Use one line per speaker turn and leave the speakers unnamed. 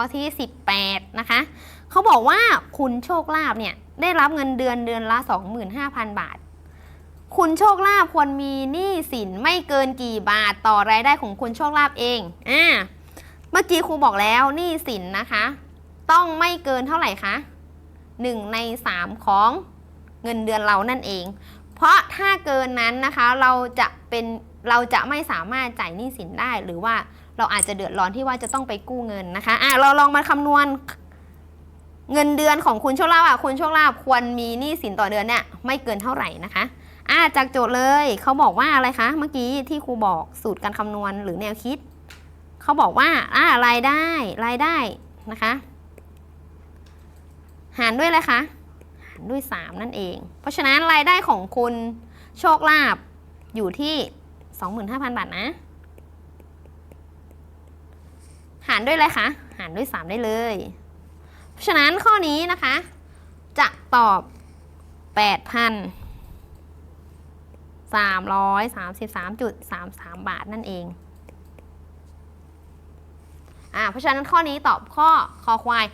ข้อที่ 18 นะคะ เขาบอกว่าคุณโชคลาภเนี่ยได้รับเงินเดือนเดือนละ 25,000 บาท คุณโชคลาภควรมีหนี้สินไม่เกินกี่บาทต่อรายได้ของคุณโชคลาภเองอ่าเมื่อกี้ครูบอกแล้วหนี้สินนะคะ ต้องไม่เกินเท่าไหร่คะ1ใน 3 ของเงินเดือนเรานั่นเอง เพราะถ้าเกินนั้นนะคะเราจะเป็นเราจะไม่สามารถจ่ายหนี้สินได้หรือว่าเราอาจจะเดือดร้อนที่ว่าจะต้องไปกู้เงินนะคะอะเราลองมาคำนวณเงินเดือนของคุณโชคลาภอะคุณโชคลาภควรมีหนี้สินต่อเดือนเนี่ยไม่เกินเท่าไหร่นะคะอะจากโจทย์เลยเขาบอกว่าอะไรคะเมื่อกี้ที่ครูบอกสูตรการคำนวณหรือแนวคิดเขาบอกว่าอ่ารายได้รายได้นะคะ หารด้วยอะไรคะ ด้วย 3 นั่นเอง เพราะฉะนั้นรายได้ของคุณโชคลาภอยู่ที่ 25,000 บาทนะ หารด้วยอะไรคะ หารด้วย 3 ได้เลย เพราะฉะนั้นข้อนี้นะคะ จะตอบ8,333.33 บาทนั่นเองอ่าเพราะฉะนั้นข้อนี้ตอบข้อคอควาย